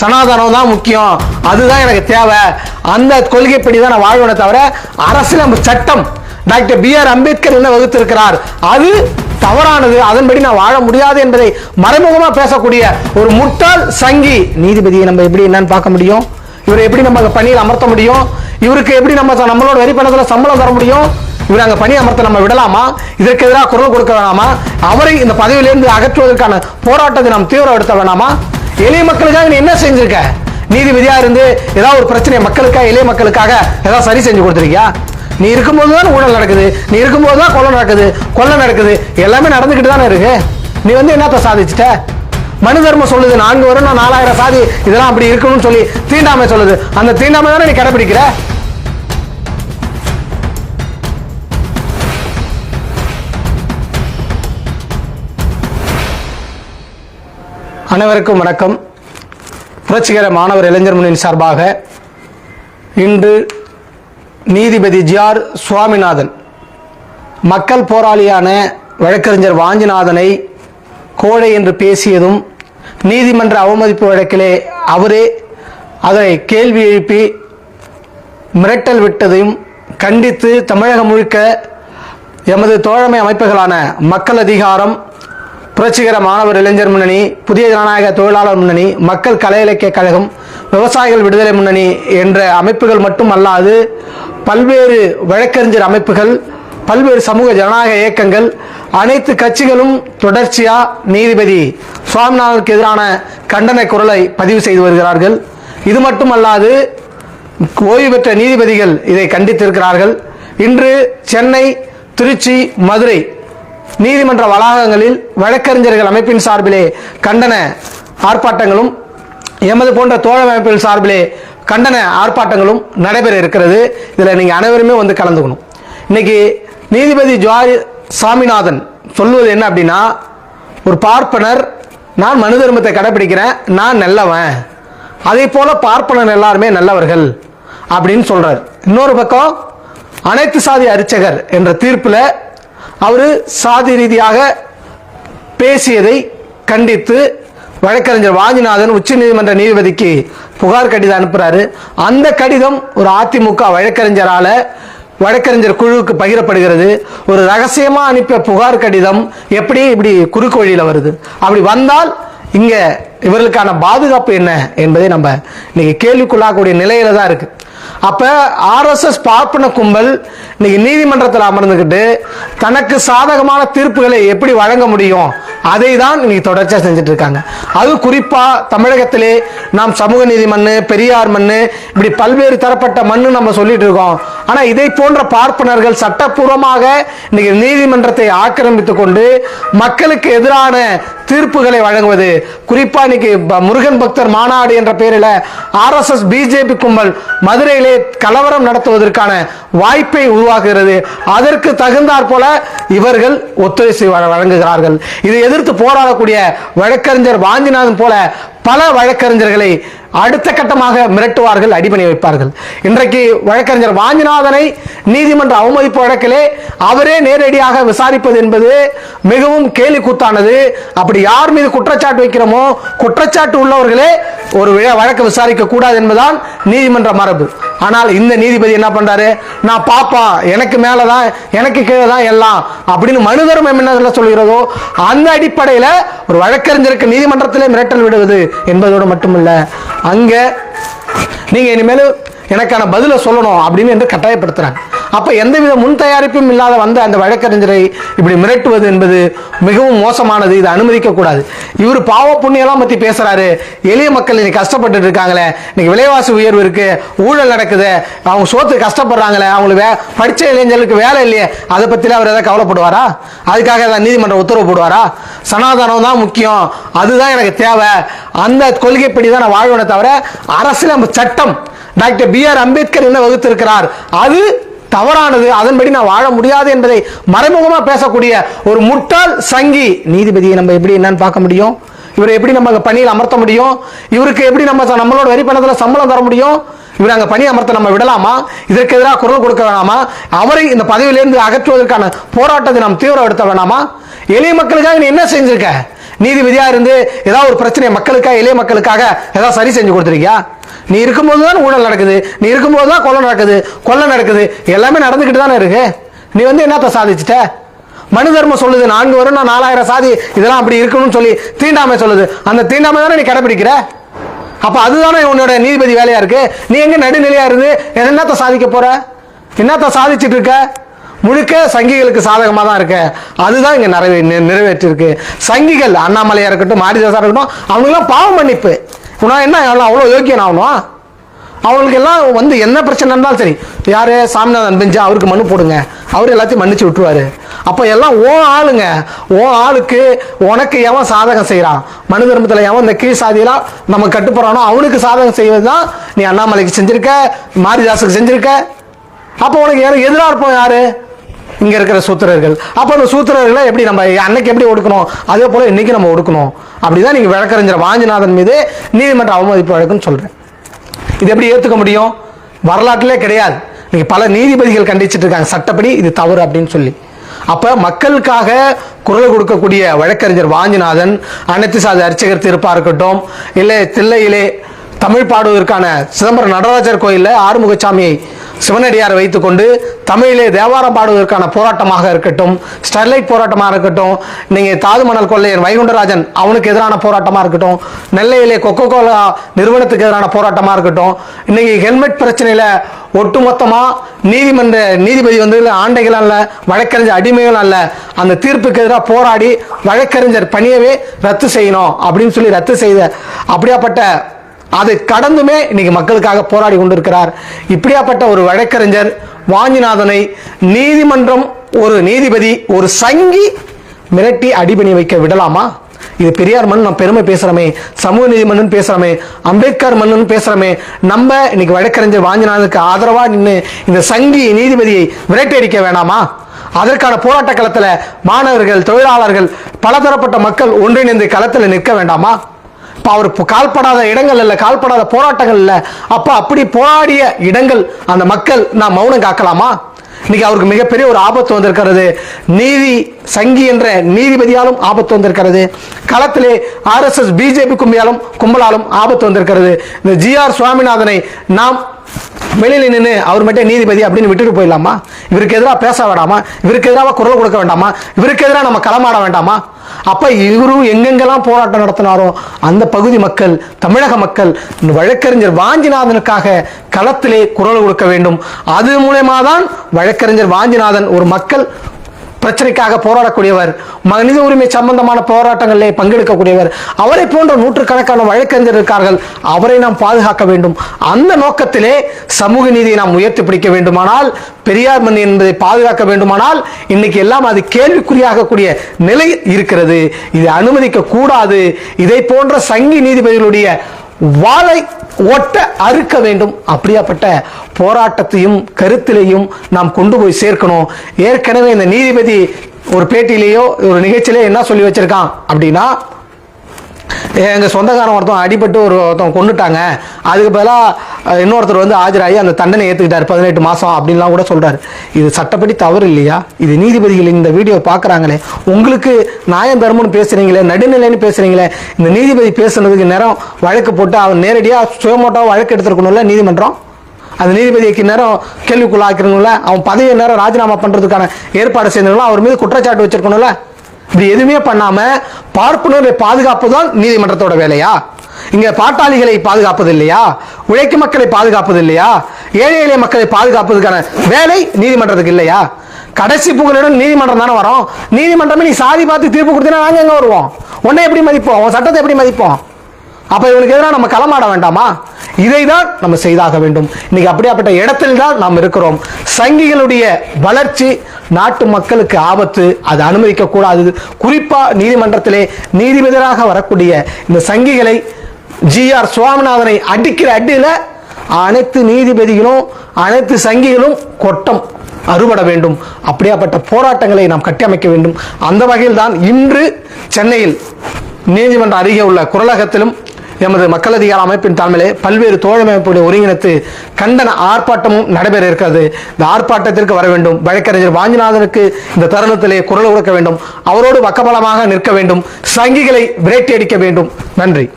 சனாதனம் தான் முக்கியம். அதுதான் எனக்கு தேவை. அந்த கொள்கைப்படி தான் நான் வாழ்வேனே தவிர அரசியல் சட்டம் டாக்டர் பி ஆர் அம்பேத்கர் என்ன வகுத்திருக்கிறார்? அது தவறானது. அதன்படி நான் வாழ முடியாது என்பதை மறைமுகமாக பேசக்கூடிய ஒரு முட்டாள் சங்கி நீதிபதியை நம்ம எப்படி என்னன்னு பார்க்க முடியும்? இவரை எப்படி நம்ம பணியில் அமர்த்த முடியும்? இவருக்கு எப்படி நம்ம நம்மளோட வரி பணத்தில் சம்பளம் தர முடியும்? இவர் அங்கே பணி அமர்த்த நம்ம விடலாமா? இதற்கு எதிராக குரல் கொடுக்க வேணாமா? அவரை இந்த பதவியிலிருந்து அகற்றுவதற்கான போராட்டத்தை நாம் தீவிரப்படுத்த வேணாமா? எளிய மக்களுக்காக நீ என்ன செஞ்சிருக்க? நீதிபதியா இருந்து ஏதாவது ஒரு பிரச்சனை மக்களுக்காக எளிய மக்களுக்காக ஏதாவது சரி செஞ்சு கொடுத்துருக்கியா? நீ இருக்கும்போது தான் ஊழல் நடக்குது நீ இருக்கும்போது தான் கொலை நடக்குது கொள்ளை நடக்குது எல்லாமே நடந்துக்கிட்டு தானே இருக்கு. நீ வந்து என்னத்த சாதிச்சிட்ட? மனு தர்மம் சொல்லுது நான்கு வருடம் நாலாயிரம் சாதி இதெல்லாம் அப்படி இருக்கணும்னு சொல்லி தீண்டாமை சொல்லுது. அந்த தீண்டாமை தானே நீ கடைபிடிக்கிற அனைவருக்கும் வணக்கம். புரட்சிகர மாணவர் இளைஞர் முன்னின் சார்பாக இன்று நீதிபதி ஜிஆர் சுவாமிநாதன் மக்கள் போராளியான வழக்கறிஞர் வாஞ்சிநாதனை கோழை என்று பேசியதும் நீதிமன்ற அவமதிப்பு வழக்கிலே அவரே அதை கேள்வி எழுப்பி மிரட்டல் விட்டதையும் கண்டித்து தமிழகம் முழுக்க எமது தோழமை அமைப்புகளான மக்கள் அதிகாரம் புரட்சிகர மாணவர் இளைஞர் முன்னணி புதிய ஜனநாயக தொழிலாளர் முன்னணி மக்கள் கலை இலக்கிய கழகம் விவசாயிகள் விடுதலை முன்னணி என்ற அமைப்புகள் மட்டுமல்லாது பல்வேறு வழக்கறிஞர் அமைப்புகள் பல்வேறு சமூக ஜனநாயக இயக்கங்கள் அனைத்து கட்சிகளும் தொடர்ச்சியாக நீதிபதி சுவாமிநாதனுக்கு எதிரான கண்டன குரலை பதிவு செய்து வருகிறார்கள். இது மட்டுமல்லாது ஓய்வு பெற்ற நீதிபதிகள் இதை கண்டித்திருக்கிறார்கள். இன்று சென்னை திருச்சி மதுரை நீதிமன்ற வளாகங்களில் வழக்கறிஞர்கள் அமைப்பின் சார்பிலே கண்டன ஆர்ப்பாட்டங்களும் எமது போன்ற தோழமைப்பின் சார்பிலே கண்டன ஆர்ப்பாட்டங்களும் நடைபெற இருக்கிறது. இதில் நீங்கள் அனைவருமே வந்து கலந்துக்கணும். இன்னைக்கு நீதிபதி ஜுவாரி சாமிநாதன் சொல்லுவது என்ன அப்படின்னா ஒரு பார்ப்பனர் நான் மனு தர்மத்தை கடைபிடிக்கிறேன் நான் நல்லவன். அதே போல பார்ப்பனர் எல்லாருமே நல்லவர்கள் அப்படின்னு சொல்றார். இன்னொரு பக்கம் அனைத்து சாதி அரிச்சகர் என்ற தீர்ப்பில் அவர் சாதி ரீதியாக பேசியதை கண்டித்து வழக்கறிஞர் வாஞ்சிநாதன் உச்சநீதிமன்ற நீதிபதிக்கு புகார் கடிதம் அனுப்புறாரு. அந்த கடிதம் ஒரு அதிமுக வழக்கறிஞரால வழக்கறிஞர் குழுவுக்கு பகிரப்படுகிறது. ஒரு ரகசியமா அனுப்பிய புகார் கடிதம் எப்படி இப்படி குறுக்கு வழியில வருது? அப்படி வந்தால் இங்க இவர்களுக்கான பாதுகாப்பு என்ன என்பதை நம்ம இன்னைக்கு கேள்விக்குள்ளாகக்கூடிய நிலையில தான் இருக்கு. அப்ப ஆர்எஸ்எஸ் பார்ப்பன கும்பல் இன்னைக்கு நீதிமன்றத்தில் அமர்ந்துக்கிட்டு தனக்கு சாதகமான தீர்ப்புகளை எப்படி வழங்க முடியும்? அதை தான் இன்னைக்கு தொடர்ச்சியாக செஞ்சுட்டு இருக்காங்க அது குறிப்பா தமிழகத்திலே நாம் சமூக நீதி மண்ணு பெரியார் மண் இப்படி பல்வேறு தரப்பட்ட மண்ணு நம்ம சொல்லிட்டு இருக்கோம் ஆனா இதை போன்ற பார்ப்பனர்கள் சட்டப்பூர்வமாக இன்னைக்கு நீதிமன்றத்தை ஆக்கிரமித்து கொண்டு மக்களுக்கு எதிரான தீர்ப்புகளை வழங்குவது. குறிப்பா இன்னைக்கு முருகன் பக்தர் மாநாடு என்ற பெயரில் ஆர்எஸ்எஸ் பிஜேபி கும்பல் மதுரையிலே கலவரம் நடத்துவதற்கான வாய்ப்பை உருவாக்குகிறது. அதற்கு தகுந்தாற் போல இவர்கள் ஒத்துழைப்பு வழங்குகிறார்கள். இதை எதிர்த்து போராடக்கூடிய வழக்கறிஞர் வாஞ்சிநாதன் போல பல வழக்கறிஞர்களை அடுத்த கட்டமாக மிரட்டுவார்கள் அடிபணி வைப்பார்கள். இன்றைக்கு வழக்கறிஞர் வாஞ்சிநாதனை நீதிமன்ற அவமதிப்பு வழக்கிலே அவரே நேரடியாக விசாரிப்பது என்பது மிகவும் கேலி கூத்தானது அப்படி யார் மீது குற்றச்சாட்டு வைக்கிறோமோ குற்றச்சாட்டு உள்ளவர்களே ஒரு வழக்கு விசாரிக்க கூடாது என்பதுதான் நீதிமன்ற மரபு. ஆனால் இந்த நீதிபதி என்ன பண்றாரு? நான் பாப்பா எனக்கு மேலதான் எனக்கு கீழே தான் எல்லாம் அப்படின்னு மனு தர்மம் என்ன சொல்கிறதோ அந்த அடிப்படையில் ஒரு வழக்கறிஞருக்கு நீதிமன்றத்திலே மிரட்டல் விடுவது என்பதோடு மட்டுமல்ல அங்க நீங்க இனிமேல் எனக்கான பதிலை சொல்லணும் அப்படின்னு என்று கட்டாயப்படுத்துறாங்க. அப்ப எந்தவித முன் தயாரிப்பும் இல்லாத வந்த அந்த வழக்கறிஞரை இப்படி மிரட்டுவது என்பது மிகவும் மோசமானது. இதை அனுமதிக்க கூடாது. இவர் பாவ புண்ணியெல்லாம் பத்தி பேசுறாரு. எளிய மக்கள் இன்னைக்கு கஷ்டப்பட்டுட்டு இருக்காங்களே. இன்னைக்கு விலைவாசி உயர்வு இருக்கு. ஊழல் நடக்குது. அவங்க சோத்து கஷ்டப்படுறாங்களே. அவங்களுக்கு வே படிச்ச இளைஞர்களுக்கு வேலை இல்லையே. அதை பத்தில அவர் எதாவது கவலைப்படுவாரா? அதுக்காக ஏதாவது நீதிமன்றம் உத்தரவு போடுவாரா? சனாதனம் தான் முக்கியம். அதுதான் எனக்கு தேவை. அந்த கொள்கைப்படி தான் நான் வாழ்வனை தவிர அரசியல் சட்டம். டாக்டர் பி ஆர் அம்பேத்கர் என்ன வகுத்திருக்கிறார்? அது தவறானது அதன்படி நான் வாழ முடியாது என்பதை மறைமுகமாக பேசக்கூடிய ஒரு முட்டாள் சங்கி நீதிபதியை நம்ம எப்படி என்னன்னு பார்க்க முடியும்? இவரை எப்படி நம்ம பணியில் அமர்த்த முடியும்? இவருக்கு எப்படி நம்ம நம்மளோட வரி பணத்தில் சம்பளம் தர முடியும்? இவர் அங்கே பணி அமர்த்த நம்ம விடலாமா? இதற்கு எதிராக குரல் கொடுக்க வேணாமா? அவரை இந்த பதவியிலிருந்து அகற்றுவதற்கான போராட்டத்தை நாம் தீவிரப்படுத்த வேணாமா? எளிய மக்களுக்காக நீ என்ன செஞ்சிருக்க? நீதிபதியா இருந்து ஏதாவது ஒரு பிரச்சனை மக்களுக்காக எளிய மக்களுக்காக ஏதாவது சரி செஞ்சு கொடுத்துருக்கியா? நீ இருக்கும்போது தான் ஊழல் நடக்குது நீ இருக்கும்போது தான் கொலை நடக்குது கொலை நடக்குது எல்லாமே நடந்துக்கிட்டு தானே இருக்கு. நீ வந்து என்னத்தை சாதிச்சிட்ட? மனு தர்மம் சொல்லுது நான்கு வரும் நான் நாலாயிரம் சாதி இதெல்லாம் அப்படி இருக்கணும்னு சொல்லி தீண்டாமை சொல்லுது. அந்த தீண்டாமை தானே நீ கடைபிடிக்கிற அப்போ அதுதானே உன்னோட நீதிபதி வேலையா இருக்கு? நீ எங்க நடுநிலையா இருந்து என்னத்த சாதிக்க போற? என்னத்த சாதிச்சுட்டு இருக்க? முழுக்க சங்கிகளுக்கு சாதகமாக தான் இருக்கு. அதுதான் இங்கே நிறைவே நிறைவேற்றிருக்கு சங்கிகள் அண்ணாமலையாக இருக்கட்டும் மாரிதாசா இருக்கட்டும் அவங்களாம் பாவ மன்னிப்பு. உனா என்ன அவ்வளோ யோக்கியன் ஆகணும் அவங்களுக்கு எல்லாம் வந்து என்ன பிரச்சனை இருந்தாலும் சரி யாரு சாமிநாதன் பெஞ்சா அவருக்கு மனு போடுங்க. அவர் எல்லாத்தையும் மன்னிச்சு விட்டுருவாரு. அப்போ எல்லாம் ஓ ஆளுங்க ஓ ஆளுக்கு உனக்கு எவன் சாதகம் செய்கிறான் மனு தர்மத்தில் எவன் இந்த கீழ் சாதியெல்லாம் நம்ம கட்டுப்படுறானோ அவனுக்கு சாதகம் செய்வது தான் நீ அண்ணாமலைக்கு செஞ்சிருக்க மாரிதாசுக்கு செஞ்சிருக்க. அப்போ உனக்கு யாரும் எதிராக இருப்போம் யாரு? இங்க இருக்கிற சூத்திரர்கள். அப்போ அந்த சூத்திரர்களை எப்படி நம்ம அன்னைக்கு எப்படி ஒடுக்கணும்? அதே போல இன்னைக்கு நம்ம ஒடுக்கணும். அப்படிதான் நீங்க வழக்கறிஞர் வாஞ்சிநாதன் மீது நீதிமன்ற அவமதிப்பு வழக்குன்னு சொல்றேன். இது எப்படி ஏத்துக்க முடியும்? வரலாற்றிலே கிடையாது. நீங்க பல நீதிபதிகள் கண்டிச்சிட்டு இருக்காங்க. சட்டப்படி இது தவறு அப்படின்னு சொல்லி. அப்ப மக்களுக்காக குரல் கொடுக்கக்கூடிய வழக்கறிஞர் வாஞ்சிநாதன் அனைத்து சாதி அர்ச்சகர் திருப்பா இருக்கட்டும் இல்லை தில்லையிலே தமிழ் பாடுவதற்கான சிதம்பரம் நடராஜர் கோயிலில் ஆறுமுகசாமியை சிவனடியார் வைத்துக்கொண்டு தமிழிலே தேவாரம் பாடுவதற்கான போராட்டமாக இருக்கட்டும் ஸ்டெர்லைட் போராட்டமாக இருக்கட்டும் நீங்கள் தாதுமணல் கொள்ளையர் வைகுண்டராஜன் அவனுக்கு எதிரான போராட்டமாக இருக்கட்டும் நெல்லையிலே கொக்கோ கோலா நிறுவனத்துக்கு எதிரான போராட்டமாக இருக்கட்டும் இன்னைக்கு ஹெல்மெட் பிரச்சனையில் ஒட்டுமொத்தமாக நீதிமன்ற நீதிபதி வந்து ஆண்டைகள் அல்ல வழக்கறிஞர் அடிமைகள் அல்ல அந்த தீர்ப்புக்கு எதிராக போராடி வழக்கறிஞர் பணியவே ரத்து செய்யணும் அப்படின்னு சொல்லி ரத்து செய்த அப்படியாப்பட்ட அதை கடந்துமே இன்னைக்கு மக்களுக்காக போராடி கொண்டிருக்கிறார். இப்படியாப்பட்ட ஒரு வழக்கறிஞர் வாஞ்சிநாதனை நீதிமன்றம் ஒரு நீதிபதி ஒரு சங்கி மிரட்டி அடிபணி வைக்க விடலாமா? இது பெரியார் மண் நம்ம பெருமை பேசுறோமே. சமூக நீதி மண்ணுன்னு பேசுறோமே. அம்பேத்கர் மண்ணுன்னு பேசுகிறோமே நம்ம இன்னைக்கு வழக்கறிஞர் வாஞ்சிநாதனுக்கு ஆதரவா நின்று இந்த சங்கி நீதிபதியை விரட்டடிக்க வேணாமா? அதற்கான போராட்ட களத்துல மாணவர்கள் தொழிலாளர்கள் பலதரப்பட்ட மக்கள் ஒன்றிணைந்து களத்தில் நிற்க வேண்டாமா? அவர் இப்போ கால்படாத இடங்கள் இல்லை கால்படாத போராட்டங்கள் இல்லை. அப்போ அப்படி போராடிய இடங்கள் அந்த மக்கள் நான் மௌனம் காக்கலாமா? இன்னைக்கு அவருக்கு மிகப்பெரிய ஒரு ஆபத்து வந்திருக்கிறது. நீதி சங்கி என்ற நீதிபதியாலும் ஆபத்து வந்திருக்கிறது. களத்திலே ஆர்எஸ்எஸ் பிஜேபி கும்பியாலும் கும்பலாலும் ஆபத்து வந்திருக்கிறது. இந்த ஜி ஆர் சுவாமிநாதனை நாம் வெளியில நின்று அவர் மட்டும் நீதிபதி அப்படின்னு விட்டுட்டு போயிடலாமா? இவருக்கு எதிராக பேச வேண்டாமா? இவருக்கு எதிராக குரல் கொடுக்க வேண்டாமா? இவருக்கு எதிராக நம்ம களமாட வேண்டாமா? அப்போ இவரும் எங்கெங்கெல்லாம் போராட்டம் நடத்தினாரோ அந்த பகுதி மக்கள் தமிழக மக்கள் வழக்கறிஞர் வாஞ்சிநாதனுக்காக களத்திலே குரல் கொடுக்க வேண்டும். அது மூலயமா தான் வழக்கறிஞர் வாஞ்சிநாதன் ஒரு மக்கள் பிரச்சனைக்காக போராடக்கூடியவர் மனித உரிமை சம்பந்தமான போராட்டங்களிலே பங்கெடுக்கக்கூடியவர் அவரை போன்ற நூற்றுக்கணக்கான வழக்கறிஞர் இருக்கார்கள். அவரை நாம் பாதுகாக்க வேண்டும். அந்த நோக்கத்திலே சமூக நீதியை நாம் உயர்த்தி பிடிக்க வேண்டுமானால் பெரியார் மண் என்பதை பாதுகாக்க வேண்டுமானால் இன்னைக்கு எல்லாம் அது கேள்விக்குறியாகக்கூடிய நிலை இருக்கிறது. இதை அனுமதிக்க கூடாது இதை போன்ற சங்கி நீதிபதிகளுடைய வாளை ஒட்ட அறுக்க வேண்டும். அப்படியாப்பட்ட போராட்டத்தையும் கருத்திலையும் நாம் கொண்டு போய் சேர்க்கணும். ஏற்கனவே இந்த நீதிபதி ஒரு பேட்டியிலேயோ ஒரு நிகழ்ச்சியிலேயோ என்ன சொல்லி வச்சிருக்கான் அப்படின்னா எங்கள் சொந்தக்காரன் ஒருத்தன் அடிபட்டு ஒரு ஒருத்தன் கொண்டுட்டாங்க அதுக்கு பதிலாக இன்னொருத்தர் வந்து ஆஜராகி அந்த தண்டனை ஏற்றுக்கிட்டார் பதினெட்டு மாதம் அப்படின்லாம் கூட சொல்கிறார் இது சட்டப்படி தவறு இல்லையா? இது நீதிபதிகள் இந்த வீடியோ பார்க்குறாங்களே உங்களுக்கு நியாயம் தர்மம்னு பேசுகிறீங்களே நடுநிலைன்னு பேசுகிறீங்களே இந்த நீதிபதி பேசுனதுக்கு நேரம் வழக்கு போட்டு அவன் நேரடியாக சுயமோட்டாக வழக்கு எடுத்துருக்கணும்ல நீதிமன்றம்? அந்த நீதிபதிக்கு நேரம் கேள்விக்குள்ளாக்கிறவங்கள அவன் பதவியை நேரம் ராஜினாமா பண்ணுறதுக்கான ஏற்பாடு செய்யணும்ல? அவர் மீது குற்றச்சாட்டு வச்சிருக்கணும்ல? இப்படி எதுவுமே பண்ணாம பார்ப்பனரை பாதுகாப்பு தான் நீதிமன்றத்தோட வேலையா? இங்க பாட்டாளிகளை பாதுகாப்பது இல்லையா? உழைக்கும் மக்களை பாதுகாப்பது இல்லையா? ஏழை எளிய மக்களை பாதுகாப்பதற்கான வேலை நீதிமன்றத்துக்கு இல்லையா? கடைசி புகழுடன் நீதிமன்றம் தானே வரும். நீதிமன்றமே நீ சாதி பார்த்து தீர்ப்பு கொடுத்தீங்கன்னா நாங்கள் எங்க வருவோம்? உன்னை எப்படி மதிப்போம்? உன் சட்டத்தை எப்படி மதிப்போம்? அப்ப இவனுக்கு எதிராக நம்ம களமாட வேண்டாமா? இதை தான் நம்ம செய்தாக வேண்டும். இன்னைக்கு அப்படியாப்பட்ட இடத்தில் தான் நாம் இருக்கிறோம். சங்கிகளுடைய வளர்ச்சி நாட்டு மக்களுக்கு ஆபத்து அது அனுமதிக்க கூடாது குறிப்பா நீதிமன்றத்திலே நீதிபதியாக வரக்கூடிய இந்த சங்கிகளை ஜி ஆர் சுவாமிநாதனை அடிக்கிற அடியில் அனைத்து நீதிபதிகளும் அனைத்து சங்கிகளும் கொட்டம் அறுபட வேண்டும். அப்படியாப்பட்ட போராட்டங்களை நாம் கட்டியமைக்க வேண்டும். அந்த வகையில் தான் இன்று சென்னையில் நீதிமன்றம் அருகே உள்ள குரலகத்திலும் எமது மக்கள் அதிகார அமைப்பின் தலைமையிலே பல்வேறு தோழமைப்புடைய ஒருங்கிணைத்து கண்டன ஆர்ப்பாட்டமும் நடைபெற இருக்கிறது. இந்த ஆர்ப்பாட்டத்திற்கு வர வேண்டும். வழக்கறிஞர் வாஞ்சிநாதனுக்கு இந்த தருணத்திலே குரல் கொடுக்க வேண்டும். அவரோடு பக்கபலமாக நிற்க வேண்டும். சங்கிகளை விரட்டி அடிக்க வேண்டும். நன்றி.